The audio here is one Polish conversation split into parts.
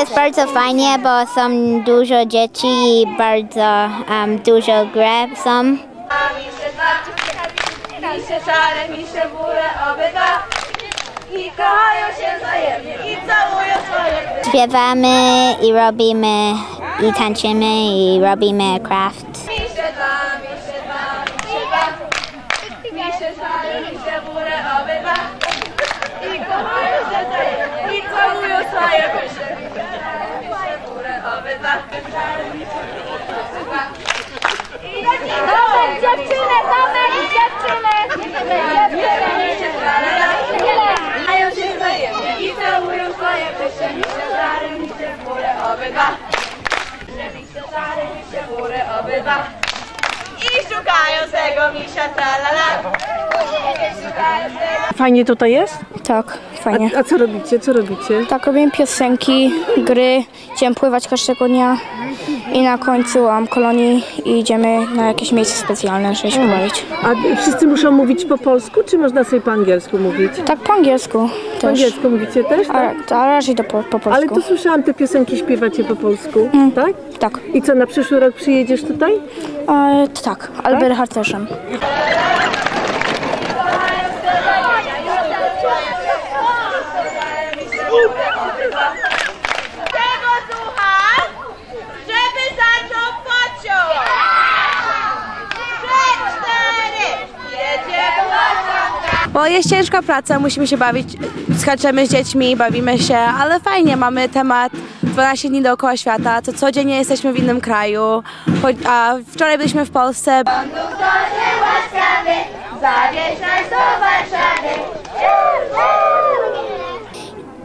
Jest bardzo fajnie, bo są dużo dzieci i bardzo um, dużo grę są. Misze szare, misze burę, obydwa. I kochają się wzajemnie i Śpiewamy i robimy i tańczymy i robimy craft. Misze dwa, misze dwa, misze dwa. Misze szare, misze burę, obydwa. I kochają się wzajemnie i całują swoje burę, obydwa. I Tomek, dziewczynę, Tomek, dziewczynę! Kochają się wzajemnie i całują swoje pysze. Misze szare, misze burę, obydwa. Misze szare, misze burę, obydwa. I szukają tego misia tralala. Fajnie tutaj jest? Tak, fajnie. A, a co robicie? Co robicie? Tak, robimy piosenki, gry, idziemy pływać każdego dnia i na końcu um, kolonii idziemy na jakieś miejsce specjalne, żeby się bawić. A wszyscy muszą mówić po polsku, czy można sobie po angielsku mówić? Tak, po angielsku Po też. angielsku mówicie też, A, tak? a raczej to po, po Ale polsku. tu słyszałam, te piosenki śpiewacie po polsku, tak? Tak, I co, na przyszły rok przyjedziesz tutaj? e, to tak, Albert. Tego słucha, żeby zaczął pociąg. Trzy, cztery. Jedzie pociąg. Bo jest ciężka praca, musimy się bawić, skaczemy z dziećmi, bawimy się, ale fajnie, mamy temat 12 dni dookoła świata, to codziennie jesteśmy w innym kraju, a wczoraj byliśmy w Polsce. Konduktorze łaskawy, zawieź nas do Warszawy.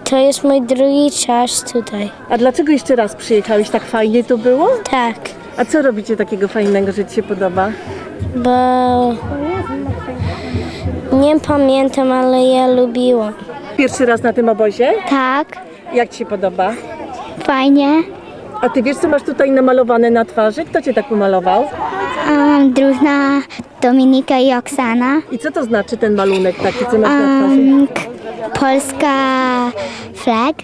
To jest mój drugi czas tutaj. A dlaczego jeszcze raz przyjechałeś? Tak fajnie to było? Tak, A co robicie takiego fajnego, że ci się podoba? bo nie pamiętam, ale ja lubiłam. Pierwszy raz na tym obozie? Tak, Jak ci się podoba? fajnie. A ty wiesz, co masz tutaj namalowane na twarzy? Kto cię tak umalował? Um, drużyna Dominika i Oksana. I co to znaczy ten malunek taki, co masz na twarzy? Um, Polska flag.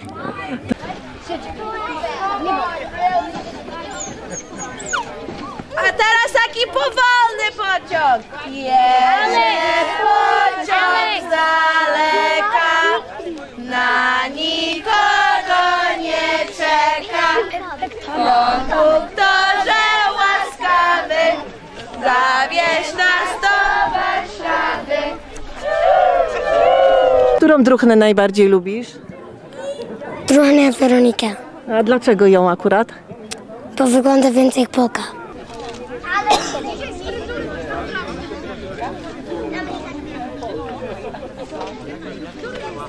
A teraz taki powolny pociąg. Jedzie łaskawy, zawieź nas do Warszawy. Którą druchnę najbardziej lubisz? Drużyna Weronika, A dlaczego ją akurat? bo wygląda więcej jak Polka.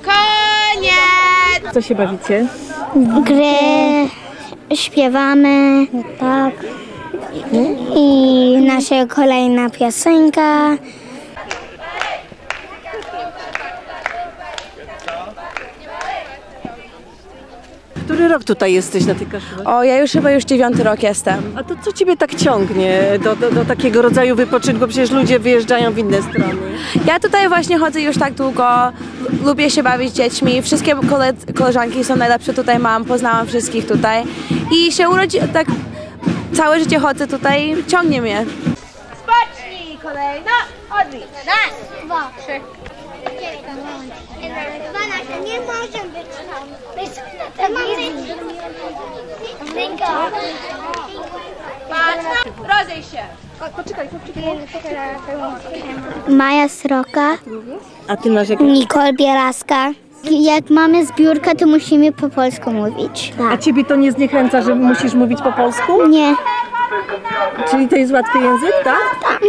Koniec! Co się bawicie? Gry, śpiewamy. Tak. I nasza kolejna piosenka. Który rok tutaj jesteś na tej kaszule? O, ja już chyba już dziewiąty rok jestem. A to co ciebie tak ciągnie do, do, do takiego rodzaju wypoczynku? Przecież ludzie wyjeżdżają w inne strony. Ja tutaj właśnie chodzę już tak długo, lubię się bawić z dziećmi, wszystkie kole, koleżanki są najlepsze tutaj mam, poznałam wszystkich tutaj i się urodzi, tak całe życie chodzę tutaj, ciągnie mnie. Spocznij kolejno, odlicz. Raz, dwa, trzy. Dwanaście, nie może być tam. To ma być. Patrz, rozejrz się. Maja Sroka, A ty masz jak... Nicole Bielaska. Jak mamy zbiórkę, to musimy po polsku mówić. A ciebie to nie zniechęca, że musisz mówić po polsku? Nie. Czyli to jest łatwy język, tak?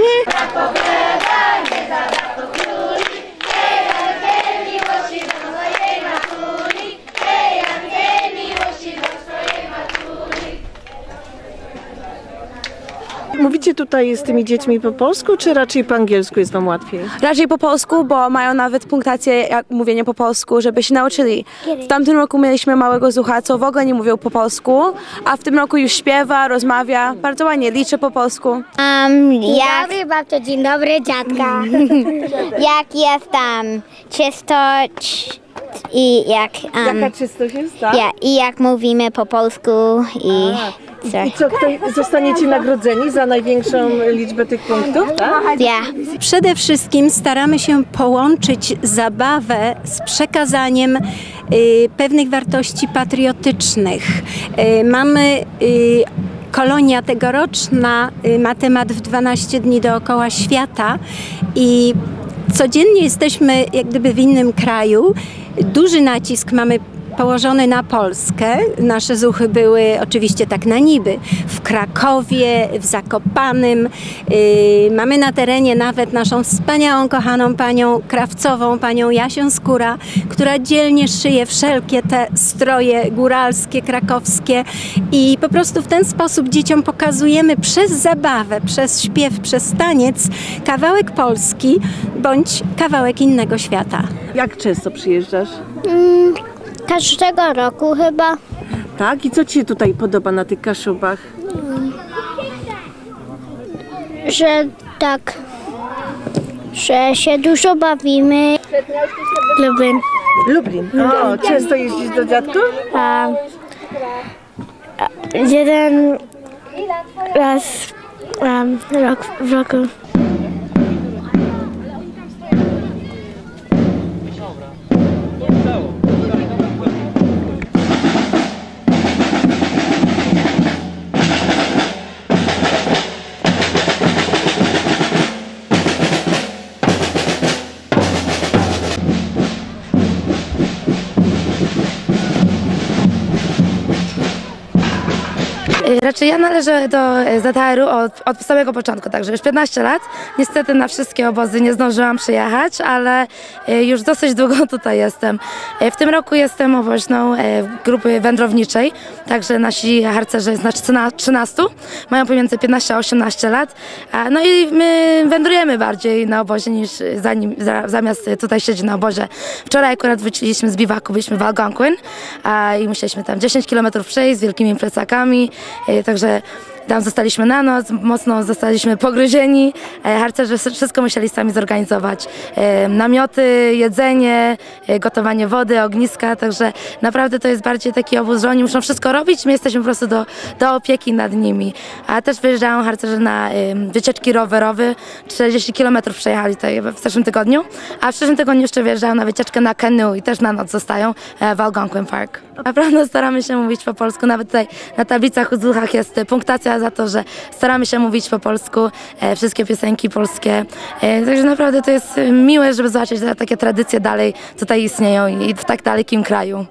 Mówicie tutaj z tymi dziećmi po polsku, czy raczej po angielsku jest wam łatwiej? Raczej po polsku, bo mają nawet punktację jak mówienie po polsku, żeby się nauczyli. W tamtym roku mieliśmy małego zucha, co w ogóle nie mówił po polsku, a w tym roku już śpiewa, rozmawia, bardzo ładnie, liczy po polsku. Um, jak... dobry babcia, dzień dobry dziadka. jak jestem czysto, i jak, um, Jaka czystość jest, tak? ja, i jak mówimy po polsku i I co, kto, zostaniecie nagrodzeni za największą liczbę tych punktów, tak? ja. Przede wszystkim staramy się połączyć zabawę z przekazaniem y, pewnych wartości patriotycznych. Y, mamy y, kolonia tegoroczna y, ma temat w 12 dni dookoła świata i codziennie jesteśmy jak gdyby w innym kraju. Duży nacisk mamy położony na Polskę. Nasze zuchy były oczywiście tak na niby w Krakowie, w Zakopanym. Yy, mamy na terenie nawet naszą wspaniałą, kochaną panią krawcową, panią Jasię Skóra, która dzielnie szyje wszelkie te stroje góralskie, krakowskie i po prostu w ten sposób dzieciom pokazujemy przez zabawę, przez śpiew, przez taniec kawałek Polski bądź kawałek innego świata. Jak często przyjeżdżasz? Każdego roku chyba. Tak? I co Ci się tutaj podoba na tych kaszubach? że tak, że się dużo bawimy. Lublin. Lublin. O, często jeździsz do dziadków? A, a, jeden raz um, rok, w roku. Y, Raczej ja należę do y, ZHR-u od, od samego początku, także już 15 lat. Niestety na wszystkie obozy nie zdążyłam przyjechać, ale y, już dosyć długo tutaj jestem. Y, W tym roku jestem oboźną y, grupy wędrowniczej, także nasi harcerze jest nas 13, mają pomiędzy 15 a 18 lat. No i my wędrujemy bardziej na obozie niż zanim, za, zamiast tutaj siedzieć na obozie. Wczoraj akurat wróciliśmy z biwaku, byliśmy w Algonquin i musieliśmy tam 10 km przejść z wielkimi plecakami, także tam zostaliśmy na noc, mocno zostaliśmy pogryzieni. E, Harcerze wszystko musieli sami zorganizować. E, Namioty, jedzenie, e, gotowanie wody, ogniska, także naprawdę to jest bardziej taki obóz, że oni muszą wszystko robić, my jesteśmy po prostu do, do opieki nad nimi. A też wyjeżdżają harcerze na wycieczki rowerowe, 40 km przejechali tutaj w zeszłym tygodniu, a w przyszłym tygodniu jeszcze wyjeżdżają na wycieczkę na canoe i też na noc zostają w Algonquin Park. Naprawdę staramy się mówić po polsku, nawet tutaj na tablicach u zuchach jest e, za to, że staramy się mówić po polsku, e, wszystkie piosenki polskie, e, także naprawdę to jest miłe, żeby zobaczyć że takie tradycje dalej tutaj istnieją i w tak dalekim kraju.